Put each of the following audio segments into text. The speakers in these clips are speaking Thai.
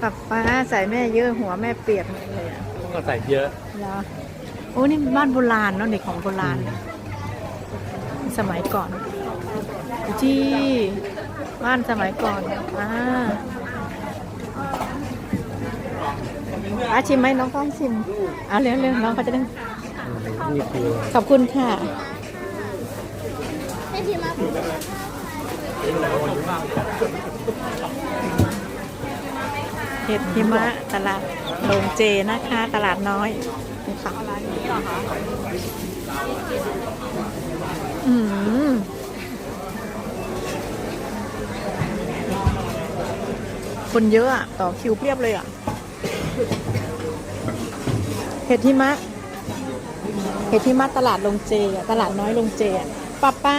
ปับป้าใส่แม่เยอะหัวแม่เปียกหมดเลยอะก็ใส่เยอะเหรอโอ้นี่บ้านโบราณเนาะเด็กของโบราณเลยสมัยก่อนที่บ้านสมัยก่อนอ่าอาชิมไหมน้องก้องชิมเอาเร็วเร็วน้องเขาจะได้นี่คือขอบคุณค่ะให้ทีมา เห็ดหิมะตลาดโรงเจนะคะ ตลาดน้อยนี่ค่ะอืมคนเยอะอะต่อคิวเพียบเลยอะเห็ดหิมะเห็ดหิมะตลาดลงเจอะตลาดน้อยลงเจอะป้าป้า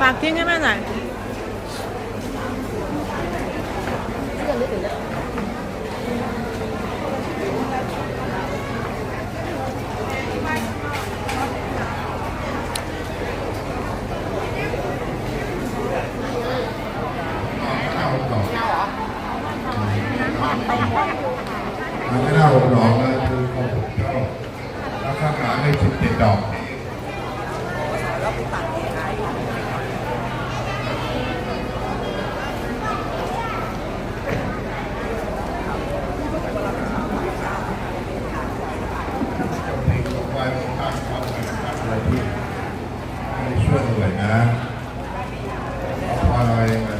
ฝากทิ้งให้แม่หน่อยมันไม่น่าหกดอกเลยคือของผมชอบแล้วข้างหลังในสิบเจ็ดดอกายของทางคการอะไรที่ไม่ช่วยหน่วยนะอะไร